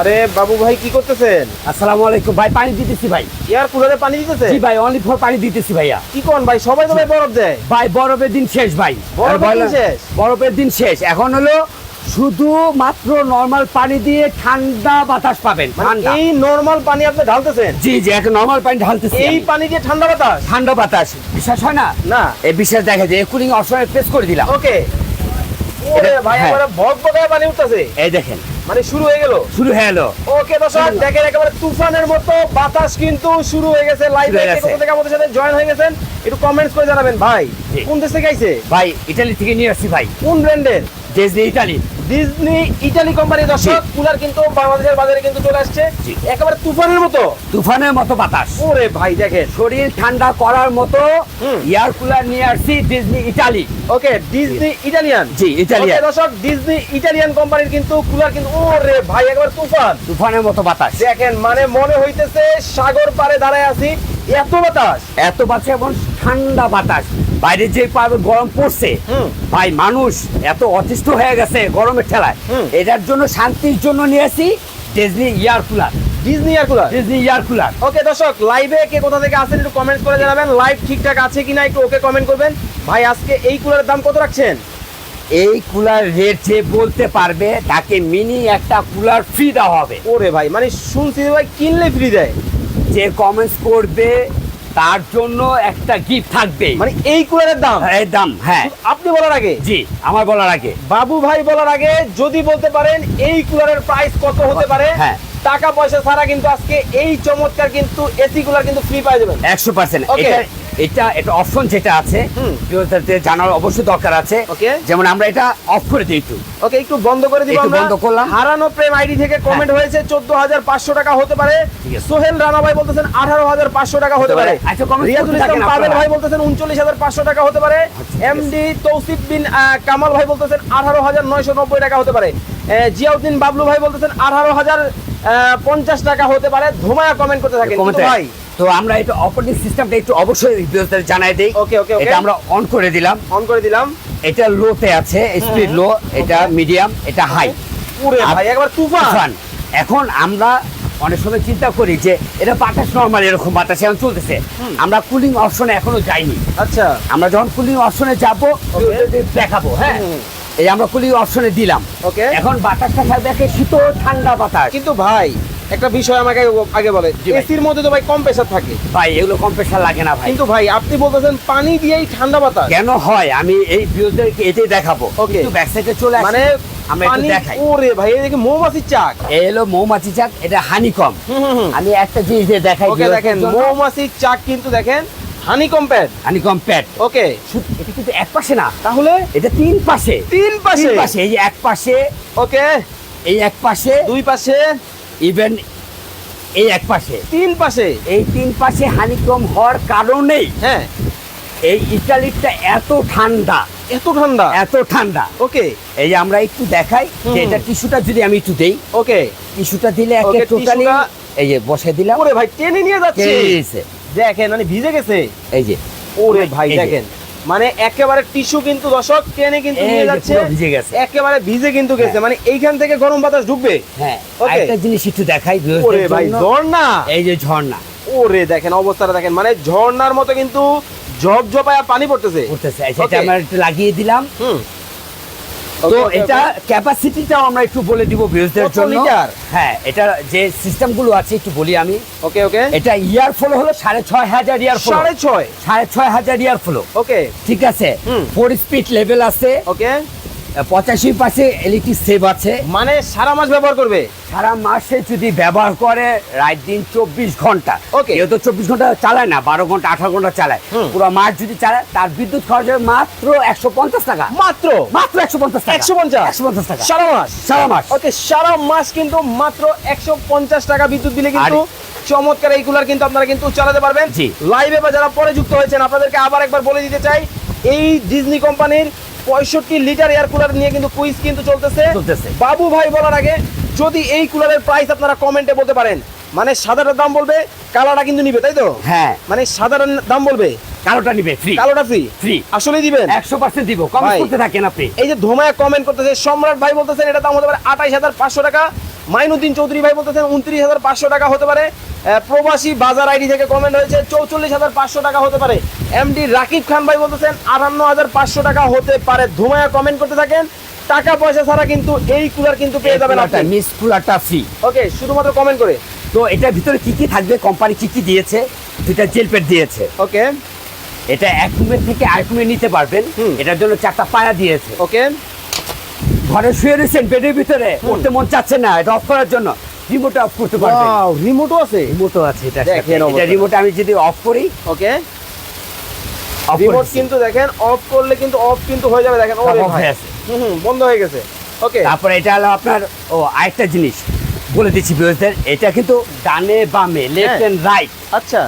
আরে বাবু ভাই কি করতেছেন? আসসালামু আলাইকুম। ভাই পানি দিতেছি ভাই। এয়ার কুলারে পানি দিতেছে? জি ভাই অনলি ফর পানি দিতেছি ভাইয়া। কি কোন ভাই? সবাই তো ভাই বরফ দেয়। ভাই বরফের দিন শেষ ভাই। বরফের দিন শেষ? বরফের দিন শেষ। এখন হলো শুধু মাত্র নর্মাল পানি দিয়ে ঠান্ডা বাতাস পাবেন মানে এই নরমাল পানি আপনি ঢালতেছেন? জি জি একটা নর্মাল পানি ঢালতেছি এই পানি দিয়ে ঠান্ডা বাতাস? ঠান্ডা বাতাস। বিশ্বাস হয় না? না। এই বিশ্বাস দেখা যায় কুলিং অপশনে প্রেস করে দিলাম। ওকে ভাই হ্যাঁ। এবারে ভগ ভগায় পানি উঠতেছে। এই দেখেন। মানে শুরু হয়ে গেল? শুরু হয়ে গেল। ওকে দর্শক দেখেন একেবারে তুফানের মতো বাতাস কিন্তু শুরু হয়ে গেছে লাইভে হয়ে। কোথা থেকে আমাদের সাথে জয়েন হয়ে গেছেন একটু কমেন্টস করে জানাবেন। ভাই কোন দেশ থেকে আইছে? ভাই ইটালি থেকে নিয়ে আসছি ভাই। কোন ব্র্যান্ডের Disney Italy Disney Italy company দর্শক কুলার কিন্তু বাংলাদেশের বাজারে কিন্তু চলে আসছে। একেবারে তুফানের মতো। তুফানের মতো বাতাস। ওরে ভাই দেখেন। শরীর ঠান্ডা করার মতো এয়ার কুলার নিয়ে আসছি Disney Italy okay Disney Italian জি, ইটালিয়ান। দর্শক ডিজনি ইটালিয়ান কোম্পানির কিন্তু কুলার কিন্তু ওরে ভাই একবার তুফান। তুফানের মতো বাতাস। দেখেন মানে মনে হইতেছে সাগর পারে দাঁড়ায় আছি। এত বাতাস। এত বাতাস এবং ঠান্ডা বাতাস। বাইরে যে গরম পড়ছে। ভাই মানুষ এত অতিষ্ঠ হয়ে গেছে গরমের ঠেলায়। এটার জন্য শান্তির জন্য নিয়ে আসি ডিজনি ইয়ার কুলার ডিজনি আর cooler Disney air cooler okay দর্শক লাইভে কে কোথা থেকে আসেন একটু কমেন্ট করে জানাবেন। লাইভ ঠিকঠাক আছে কিনা একটু ওকে কমেন্ট করবেন। ভাই আজকে এই কুলারের দাম কত রাখছেন? এই কুলার রেট যে বলতে পারবে তাকে মিনি একটা কুলার ফ্রি দেওয়া হবে। ওরে ভাই মানে শুনছি ভাই কিনলে ফ্রি দেয়। যে কমেন্টস করবে তার জন্য একটা গিফট থাকবে। মানে এই কুলারের দাম? এর দাম হ্যাঁ। আপনি বলার আগে? জি আমার বলার আগে। বাবু ভাই বলার আগে যদি বলতে পারেন এই কুলারের প্রাইস কত হতে পারে হ্যাঁ। টাকা পয়সা ছাড়া কিন্তু আজকে এই চমৎকার কিন্তু এসি কুলার কিন্তু ফ্রি পাই যাবেন। একশো পার্সেন্ট. এটা এটা অপশন যেটা আছে জানার অবশ্যই দরকার আছে. যেমন আমরা এটা অফ করে দিই একটু ওকে একটু বন্ধ করে দিব আমরা বন্ধ করলাম। হ্যাঁ। হারানো প্রেম আইডি থেকে কমেন্ট হয়েছে চোদ্দ হাজার পাঁচশো টাকা হতে পারে সোহেল রানা ভাই বলতেছেন আঠারো হাজার পাঁচশো টাকা হতে পারে। আচ্ছা, রিয়াজুল ইসলাম পাবেল ভাই বলতেছেন উনচল্লিশ হাজার পাঁচশো টাকা হতে পারে আচ্ছা। এমডি তৌসিফ বিন কামাল ভাই বলতেছেন আঠারো হাজার নয়শো নব্বই টাকা হতে পারে জিয়াউদ্দিন বাবলু ভাই বলতেছেন আঠারো হাজার পঞ্চাশ টাকা হতে পারে ধুমায়া কমেন্ট করতে থাকেন। ভাই তো আমরা এটা অপারেটিং সিস্টেমটা একটু অবশ্যই বিরোধীদের জানাই দেই। ওকে okay. এটা আমরা অন করে দিলাম। অন করে দিলাম। এটা লোতে আছে স্পিড লো এটা মিডিয়াম এটা হাই পুরে ভাই একবার তুফান। এখন আমরা অনেক সময় চিন্তা করি যে এটা বাতাস নর্মাল এরকম বাতাস এখন চলতেছে। আমরা কুলিং অপশনে এখনও যাইনি। আচ্ছা। আমরা যখন কুলিং অপশনে যাব দেখাবো হ্যাঁ? এই আমরা কুলিং অপশনে দিলাম। ওকে এখন বাতাসটা থাকবে শীতল ঠান্ডা বাতাস। কিন্তু ভাই একটা বিষয় আমাকে আগে বলে এসির মধ্যে তো ভাই কম প্রেসার থাকে। ভাই এগুলো কম কম্প্রেসার লাগে না ভাই। কিন্তু ভাই আপনি বলতেছেন পানি দিয়েই ঠান্ডা বাতাস। কেন হয়? আমি এই বিরোধীদেরকে এটাই দেখাবো. একটু ব্যাক সাইডে চলে মানে আমরা একটু দেখাই। ওরে ভাই এই দেখি মৌমাছির চাক। এই হলো মৌমাছি চাক এটা হানি কম আমি একটা জিনিস দিয়ে দেখাই ওকে দেখেন মৌমাছির চাক কিন্তু দেখেন হানি কম্প্যাট হানি কম প্যাড ওকে এটা কিন্তু এক পাশে না তাহলে? এটা তিন পাশে। তিন পাশে? পাশে এই এক পাশে। ওকে এই এক পাশে। দুই পাশে। ইভেন এই এক পাশে। তিন পাশে। এই তিন পাশে হানিকম হওয়ার কারণেই হ্যাঁ। এই ইটালিটা এত ঠান্ডা। এত ঠান্ডা? এত ঠান্ডা। ওকে। এই যে আমরা একটু দেখাই যে এটা টিস্যুটা যদি আমি একটু দেই। ওকে। টিস্যুটা দিলে একে টোটালি এই যে বসে দিলাম। ওরে ভাই টেনে নিয়ে যাচ্ছে। দেখেন মানে ভিজে গেছে। এই যে। ওরে ভাই দেখেন। মানে একেবারে টিস্যু কিন্তু দর্শক টেনে কিন্তু নিয়ে যাচ্ছে। ভিজে গেছে। একেবারে ভিজে কিন্তু গেছে। হ্যাঁ। মানে এইখান থেকে গরম বাতাস ঢুকবে? হ্যাঁ. একটা জিনিস একটু দেখাই ওরে ভাই ঝর্ণা! এই যে ঝর্ণা। ওরে দেখেন অবস্থাটা দেখেন। মানে ঝর্ণার মতো কিন্তু ঝপঝপায়া পানি পড়তেছে। পড়তেছে। সেটা Okay. আমরা একটু লাগিয়ে দিলাম। হুম। তো এটা. ক্যাপাসিটিটাও আমরা একটু বলে দিব বিরোধীদের জন্য। হ্যাঁ এটা যে সিস্টেমগুলো আছে একটু বলি আমি। ওকে ওকে এটা ইয়ার ফ্লো হলো সাড়ে ছয় হাজার ইয়ার ফ্লো সাড়ে ছয়? সাড়ে ছয় হাজার ইয়ার ফ্লো ওকে ঠিক আছে? ফোর স্পিড লেভেল আছে। ওকে পঁচাশি পাশে ইলেকট্রিক সেভ আছে। মানে সারা মাস ব্যবহার করবে? সারা মাসে যদি ব্যবহার করে রাত দিন চব্বিশ ঘণ্টা। ওকে। কেউ তো চব্বিশ ঘণ্টা চালায় না বারো ঘণ্টা আঠারো ঘণ্টা চালায়। পুরো মাস যদি চালায় তার বিদ্যুৎ খরচ হবে মাত্র একশো পঞ্চাশ টাকা। মাত্র? মাত্র একশো পঞ্চাশ টাকা। একশো পঞ্চাশ? একশো পঞ্চাশ টাকা। সারা মাস? সারা মাস। ওকে সারা মাস কিন্তু মাত্র একশো পঞ্চাশ টাকা বিদ্যুৎ বিলে কিন্তু চমৎকার এই কুলার কিন্তু আপনারা কিন্তু চালাতে পারবেন। লাইভে বা যারা পরে যুক্ত হয়েছেন আপনাদেরকে আবার একবার বলে দিতে চাই এই ডিজনি কোম্পানির পঁয়ষট্টি লিটার এয়ার কুলার নিয়ে কিন্তু কুইজ কিন্তু চলতেছে। চলতেছে। বাবু ভাই বলার আগে যদি এই কুলারের প্রাইস আপনারা কমেন্টে বলতে পারেন মানে সাদাটার দাম বলবে কালারটা কিন্তু নিবে তাই তো? হ্যাঁ। মানে সাদাটার দাম বলবে। কালোটা নিবে ফ্রি কালোটা ফ্রি ফ্রি আসলে দিবেন? একশো পার্সেন্ট দিব। কম ভাই। করতে থাকেন আপনি। এই যে ধোমায় কমেন্ট করতেছে সম্রাট ভাই বলতেছেন এটা দাম হতে পারে আঠাইশ হাজার পাঁচশো টাকা। মাইনুদ্দিন চৌধুরী ভাই বলতেছেন উনত্রিশ হাজার পাঁচশো টাকা হতে পারে। প্রবাসী বাজার আইডি থেকে কমেন্ট হয়েছে চৌচল্লিশ হাজার পাঁচশো টাকা হতে পারে। এমডি রাকিব খান ভাই বলতেছেন আটান্ন হাজার পাঁচশো টাকা হতে পারে। ধুমায়া কমেন্ট করতে থাকেন টাকা পয়সা ছাড়া কিন্তু এই কুলার কিন্তু পেয়ে যাবেন আপনি। মিস কুলারটা ফ্রি ওকে শুধুমাত্র কমেন্ট করে। তো এটার ভিতরে কি কি থাকবে কোম্পানি কি কি দিয়েছে দুইটা জেল প্যাড দিয়েছে। ওকে এটা এক রুমের থেকে আরেক রুমে নিতে পারবেন। এটার জন্য চারটা পায়া দিয়েছে। ওকে ঘরে শুয়ে রয়েছেন বেডের ভিতরে পড়তে মন চাচ্ছে না এটা অফ করার জন্য রিমোট অফ করতে পারবেন। ওয়াও রিমোটও আছে? রিমোটও আছে এটা এটা। রিমোট আমি যদি অফ করি ওকে রিমোট কিন্তু দেখেন অফ করলে কিন্তু অফ কিন্তু হয়ে যাবে দেখেন ওরে অফ ভাই। হয়ে আছে। হুম বন্ধ হয়ে গেছে। ওকে তারপরে এটা হলো আপনার ও আরেকটা জিনিস বলে দিচ্ছি বিরোধীদের এটা কিন্তু ডানে বামে লেফট হ্যাঁ। এন্ড রাইট আচ্ছা।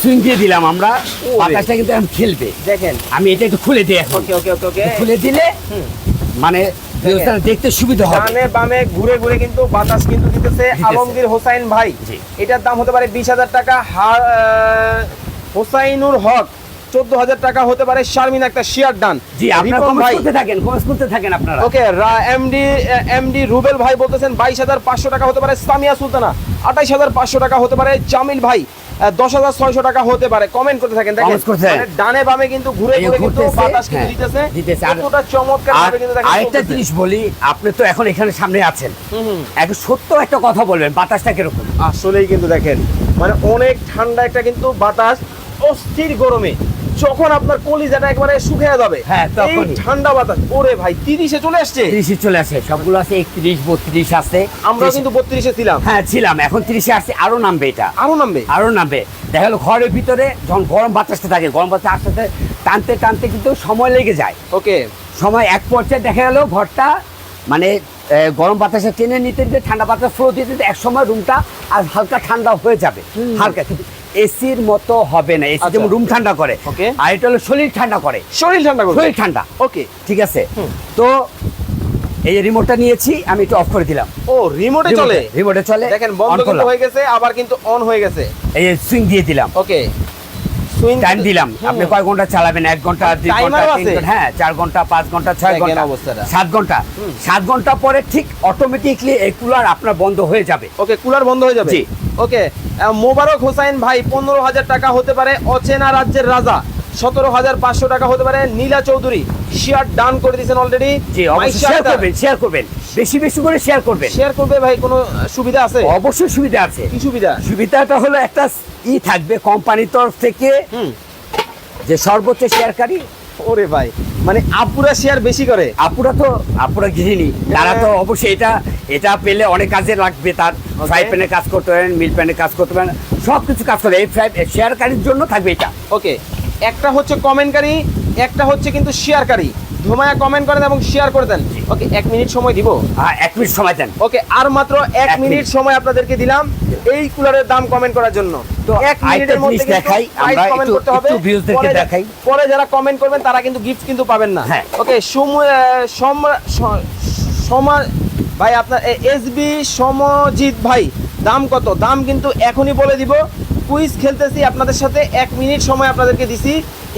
সুইং দিয়ে দিলাম আমরা ওরে। বাতাসটা কিন্তু এখন খেলবে। দেখেন। আমি এটা একটু খুলে দিই এখন। ওকে ওকে ওকে ওকে খুলে দিলে মানে দেখতে সুবিধা হবে। ডানে বামে ঘুরে ঘুরে কিন্তু বাতাস কিন্তু দিতেছে আলমগীর হোসাইন ভাই। এটার দাম হতে পারে বিশ হাজার টাকা। হোসাইনুর হক। চোদ্দ হাজার টাকা হতে পারে শারমিন একটা শিয়ার ডান জি আপনারা রিপন করতে থাকেন কমেন্ট করতে থাকেন আপনারা। ওকে এমডি এমডি রুবেল ভাই বলতেছেন বাইশ হাজার পাঁচশো টাকা হতে পারে সামিয়া সুলতানা আঠাইশ হাজার পাঁচশো টাকা হতে পারে জামিল ভাই দশ হাজার ছয়শো টাকা হতে পারে। কমেন্ট করতে থাকেন দেখেন। মানে ডানে বামে কিন্তু ঘুরে ঘুরে কিন্তু বাতাস কিন্তু হ্যাঁ, দিতেছে। দিতেছে। কতটা চমৎকার ভাবে কিন্তু দেখেন আরেকটা জিনিস বলি আপনি তো এখন এখানে সামনে আছেন। এক সত্য একটা কথা বলবেন বাতাসটা কীরকম? আসলেই কিন্তু দেখেন মানে অনেক ঠান্ডা একটা কিন্তু বাতাস অস্থির গরমে। যখন আপনার কলিজাটা একবারে শুকিয়ে যাবে হ্যাঁ, তখন ঠান্ডা বাতাস। ওরে ভাই তিরিশে চলে আসছে? তিরিশে চলে আসে সবগুলো আছে একত্রিশ বত্রিশ আছে। আমরা কিন্তু বত্রিশে ছিলাম। হ্যাঁ ছিলাম এখন তিরিশে আসছে আরও নামবে এটা। আরও নামবে? আরও নামবে। দেখা গেলো ঘরের ভিতরে যখন গরম বাতাসটা থাকে গরম বাতাস আস্তে আস্তে টানতে টানতে কিন্তু সময় লেগে যায়। ওকে। সময় এক পর্যায়ে দেখা গেল ঘরটা মানে গরম বাতাসে টেনে নিতে নিতে ঠান্ডা বাতাস ফ্লো দিতে এক সময় রুমটা আর হালকা ঠান্ডা হয়ে যাবে। হালকা কিন্তু এসির মতো হবে না। এসি আচ্ছা। যেমন রুম ঠান্ডা করে ওকে। আর এটা হলো শরীর ঠান্ডা করে। শরীর ঠান্ডা করে। শরীর ঠান্ডা। ওকে। ঠিক আছে? তো এই যে রিমোটটা নিয়েছি আমি একটু অফ করে দিলাম। ও রিমোটে চলে? রিমোটে চলে। দেখেন বন্ধ। হয়ে গেছে আবার কিন্তু অন হয়ে গেছে। এই যে সুইং দিয়ে দিলাম। ওকে। টাইম দিলাম। আপনি কয় ঘণ্টা চালাবেন? এক ঘণ্টা দুই হ্যাঁ চার ঘণ্টা পাঁচ ঘণ্টা ছয় ঘণ্টা। সাত ঘণ্টা। সাত ঘণ্টা পরে ঠিক অটোমেটিকলি এই কুলার আপনার বন্ধ হয়ে যাবে। ওকে কুলার বন্ধ হয়ে যাবে? ওকে মোবারক হোসাইন ভাই পনেরো হাজার টাকা হতে পারে অচেনা রাজ্যের রাজা। সতেরো হাজার পাঁচশো টাকা হতে পারে। নীলা চৌধুরী শেয়ার ডান করে দিয়েছেন অলরেডি শেয়ার করবেন শেয়ার করবেন। বেশি বেশি করে শেয়ার করবেন। শেয়ার করবে ভাই কোনো সুবিধা আছে? অবশ্যই সুবিধা আছে। কি সুবিধা? সুবিধাটা হলো একটা ই থাকবে কোম্পানির তরফ থেকে। হুম। যে সর্বোচ্চ শেয়ারকারী ওরে ভাই মানে আপুরা শেয়ার বেশি করে। আপুরা তো আপুরা গৃহিণী। তারা তো অবশ্যই এটা এটা পেলে অনেক কাজে লাগবে তার। ফ্রাই প্যানের কাজ করতে পারেন মিল প্যানের কাজ করতে পারেন সব কিছু কাজ করে। এই ফ্রাই শেয়ারকারীর জন্য থাকবে এটা। ওকে একটা হচ্ছে কমেন্টকারী একটা হচ্ছে কিন্তু শেয়ারকারী ধুমায়া কমেন্ট করেন এবং শেয়ার করে দেন ওকে এক মিনিট সময় দিব হ্যাঁ এক মিনিট সময় দেন ওকে আর মাত্র এক মিনিট। সময় আপনাদেরকে দিলাম এই কুলারের দাম কমেন্ট করার জন্য তো এক মিনিটের মধ্যে দেখাই, আমরা একটু- করতে হবে। যা- দেখাই। পরে যারা কমেন্ট করবেন তারা কিন্তু গিফট কিন্তু পাবেন না হ্যাঁ। ওকে সমা ভাই আপনার এসবি সমজিৎ ভাই দাম কত দাম কিন্তু এখনই বলে দিব কুইজ খেলতেছি আপনাদের সাথে এক মিনিট সময় আপনাদেরকে দিছি।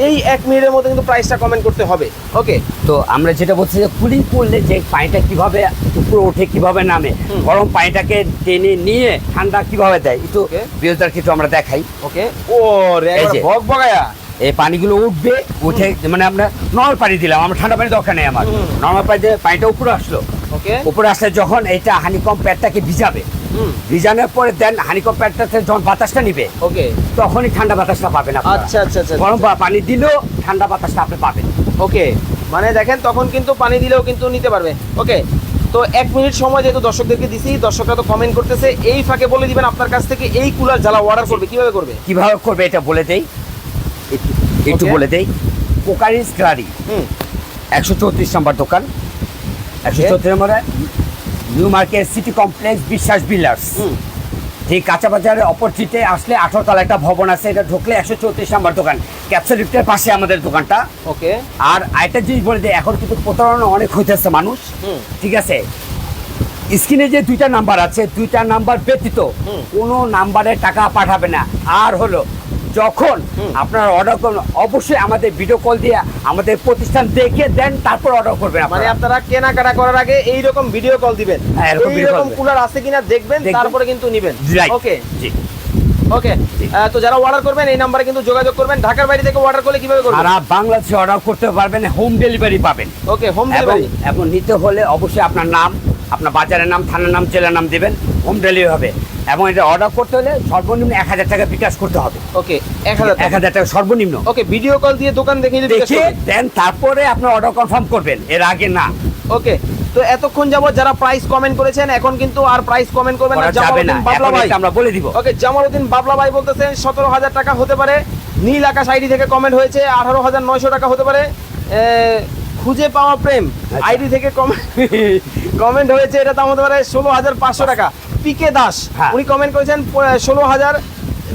এই এক মিনিটের মধ্যে কিন্তু প্রাইসটা কমেন্ট করতে হবে। ওকে তো আমরা যেটা বলছি যে কুলিং করলে যে পানিটা কীভাবে উপরে ওঠে কীভাবে নামে গরম পানিটাকে টেনে নিয়ে ঠান্ডা কীভাবে দেয় একটু. বিরোধীদেরকে একটু আমরা দেখাই। ওকে ও রে। ভগ বগায়া এই পানিগুলো উঠবে উঠে মানে আমরা নর্মাল পানি দিলাম আমরা ঠান্ডা পানি দরকার নেই আমার। নর্মাল পানি দিয়ে পানিটা উপরে আসলো। ওকে উপরে আসলে যখন এটা হানিকম প্যাডটাকে ভিজাবে ভিজানোর পরে দেন হানিকম প্যাডটাতে যখন বাতাসটা নিবে ওকে। তখনই ঠান্ডা বাতাসটা পাবেন। আচ্ছা আচ্ছা আচ্ছা গরম পানি দিলেও ঠান্ডা বাতাসটা আপনি পাবেন। ওকে। মানে দেখেন তখন কিন্তু পানি দিলেও কিন্তু নিতে পারবে। ওকে। তো এক মিনিট সময় যেহেতু দর্শকদেরকে দিছি দর্শকরা তো কমেন্ট করতেছে এই ফাঁকে বলে দিবেন আপনার কাছ থেকে এই কুলার জ্বালা অর্ডার করবে কীভাবে করবে? কীভাবে করবে এটা বলে দেই। একটু বলে দেই। পোকারিস ক্লারি হুম। একশো চৌত্রিশ নম্বর দোকান। একশো. চৌত্রিশ নম্বরে new market city complex Biswas builders ঠিক কাঁচা বাজারের অপরচিটে আসলে আঠারো তলা একটা ভবন আছে এটা ঢুকলে একশো চৌত্রিশ নম্বর দোকান। ক্যাপসুল লিফটের পাশে আমাদের দোকানটা। ওকে আর আরেকটা জিনিস বলে দিই এখন কিন্তু প্রতারণা অনেক হইতেছে মানুষ। ঠিক আছে? স্ক্রিনে যে দুইটা নাম্বার আছে দুইটা নাম্বার ব্যতীত কোনো নাম্বারে টাকা পাঠাবে না। আর হলো যখন আপনারা অর্ডার করবেন অবশ্যই আমাদের ভিডিও কল দিয়ে আমাদের প্রতিষ্ঠান দেখে দেন তারপর অর্ডার করবেন মানে আপনারা। কেনাকাটা করার আগে এই রকম ভিডিও কল দিবেন। হ্যাঁ, এইরকম কুলার আছে কিনা দেখবেন দেখবেন। তারপরে কিন্তু নিবেন। ওকে জি। ওকে তো যারা অর্ডার করবেন এই নাম্বারে কিন্তু যোগাযোগ করবেন। ঢাকার বাইরে থেকে অর্ডার করলে কীভাবে করবেন? সারা বাংলাদেশে অর্ডার করতে পারবেন হোম ডেলিভারি পাবেন। ওকে হোম ডেলিভারি এবং নিতে হলে অবশ্যই আপনার নাম আপনার বাজারের নাম থানার নাম জেলার নাম দেবেন হোম ডেলিভারি হবে। এবং এটা অর্ডার করতে হলে সর্বনিম্ন এক হাজার টাকা বিকাশ করতে হবে। ওকে এক হাজার এক হাজার টাকা সর্বনিম্ন। ওকে ভিডিও কল দিয়ে দোকান দেখে দেখে দেন তারপরে আপনার অর্ডার কনফার্ম করবেন এর আগে না। ওকে তো এতক্ষণ যাবত যারা প্রাইস কমেন্ট করেছেন এখন কিন্তু আর প্রাইস কমেন্ট করবেন না। যাবে জামালউদ্দিন বাবলা ভাই আমরা বলে দিব। ওকে জামালউদ্দিন বাবলা ভাই বলতেছেন সতেরো হাজার টাকা হতে পারে। নীল আকাশ আইডি থেকে কমেন্ট হয়েছে আঠারো হাজার নয়শো টাকা হতে পারে। খুঁজে পাওয়া প্রেম। আচ্ছা। আইডি থেকে কমেন্ট কমেন্ট হয়েছে এটা দাম হতে পারে ষোলো হাজার পাঁচশো টাকা। পিকে দাস। হ্যাঁ। উনি কমেন্ট করেছেন ষোলো হাজার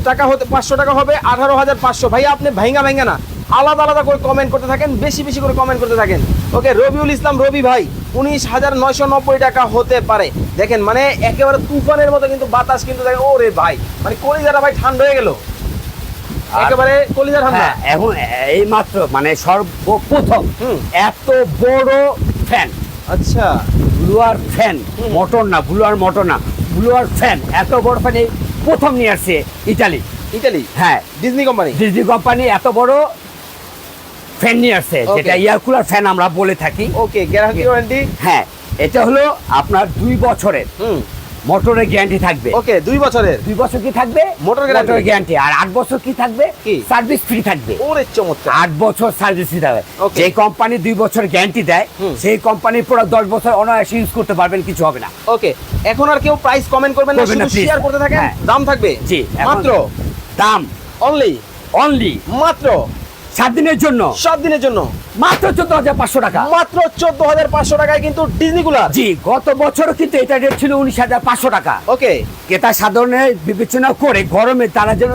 টাকা হতে পাঁচশো টাকা হবে আঠারো হাজার পাঁচশো। ভাই আপনি ভাইঙ্গা ভাইঙ্গা না। আলাদা আলাদা করে কমেন্ট করতে থাকেন বেশি বেশি করে কমেন্ট করতে থাকেন। ওকে রবিউল ইসলাম রবি ভাই উনিশ হাজার নয়শো নব্বই টাকা হতে পারে। দেখেন মানে একেবারে তুফানের মতো কিন্তু বাতাস কিন্তু দেখেন ওরে ভাই মানে কলিজারা ভাই ঠান্ডা হয়ে গেল। একেবারে কলিজা ঠান্ডা। হ্যাঁ এখন এই মাত্র মানে সর্বপ্রথম। এত বড় ফ্যান আচ্ছা। Blower fan. মোটর না ব্লুয়ার মোটর না। ব্লুয়ার ফ্যান এত বড় ফ্যান এই প্রথম নিয়ে আসছে ইটালি। ইটালি? হ্যাঁ। ডিজনি কোম্পানি ডিজনি কোম্পানি এত বড় ফ্যান নিয়ে আসছে যেটা এয়ার কুলার ফ্যান আমরা বলে থাকি। ওকে গ্যারান্টি ওয়ারেন্টি হ্যাঁ এটা হলো আপনার দুই বছরের। হুম। মোটরের গ্যারান্টি থাকবে। ওকে দুই বছরের? দুই বছর কি থাকবে? মোটর? মোটর গ্যারান্টি আর আট বছর কি থাকবে? সার্ভিস ফ্রি থাকবে। ওরে চমৎকার। আট বছর সার্ভিস ফ্রি থাকবে. যে কোম্পানি দুই বছর গ্যারান্টি দেয় সেই কোম্পানির পুরো দশ বছর অনায়াসে ইউজ করতে পারবেন কিছু হবে না। ওকে এখন আর কেউ প্রাইস কমেন্ট করবেন না শুধু শেয়ার করতে থাকেন হ্যাঁ। দাম থাকবে। জি মাত্র দাম। অনলি অনলি মাত্র সাত দিনের জন্য। সাত দিনের জন্য। মাত্র চোদ্দ হাজার পাঁচশো টাকা। মাত্র চোদ্দ হাজার পাঁচশো টাকায় কিন্তু ডিজনি কুলার। জি গত বছরও কিন্তু এটা রেট ছিল উনিশ হাজার পাঁচশো টাকা। ওকে। এটা সাধারণের বিবেচনা করে গরমে তারা যেন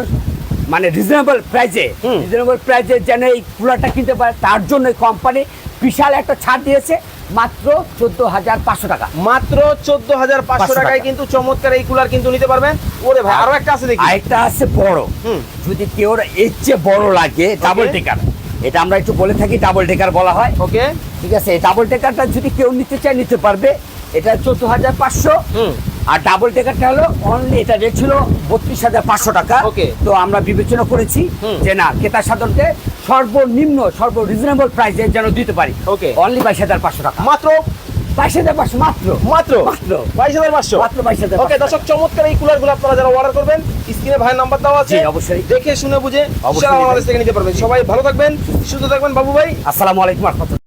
মানে রিজনেবল প্রাইজে। রিজনেবল প্রাইজে যেন এই কুলারটা কিনতে পারে তার জন্য কোম্পানি বিশাল একটা ছাড় দিয়েছে। মাত্র চোদ্দ হাজার পাঁচশো টাকা। মাত্র চোদ্দ হাজার পাঁচশো টাকায় কিন্তু চমৎকার এই কুলার কিন্তু নিতে পারবেন। ওরে ভাই আরও একটা আছে দেখি। আরেকটা আছে বড়। হুম। যদি কেউ এর চেয়ে বড় লাগে ডাবল টেকার এটা আমরা একটু বলে থাকি ডাবল টেকার বলা হয়। ওকে ঠিক আছে এই ডাবল টেকারটা যদি কেউ নিতে চায় নিতে পারবে। এটা চোদ্দ হাজার পাঁচশো। হুম। আর ডাবল টেকারটা হলো অনলি এটা রেট ছিল বত্রিশ হাজার পাঁচশো টাকা। Okay. তো আমরা বিবেচনা করেছি। যে না ক্রেতা সাধারণকে সর্বনিম্ন সর্ব রিজনেবল প্রাইসে যেন দিতে পারি। Okay. অনলি বাইশ হাজার পাঁচশো টাকা। মাত্র? বাইশ হাজার পাঁচশো মাত্র। মাত্র? মাত্র। বাইশ হাজার পাঁচশো? মাত্র বাইশ হাজার ওকে দর্শক চমৎকার এই আপনারা যারা অর্ডার করবেন স্ক্রিনে নাম্বার দেওয়া আছে। অবশ্যই। দেখে শুনে বুঝে অবশ্যই থেকে নিতে পারবেন। সবাই ভালো থাকবেন সুস্থ থাকবেন বাবু ভাই আসসালামু আলাইকুম রহমতুল্লাহ।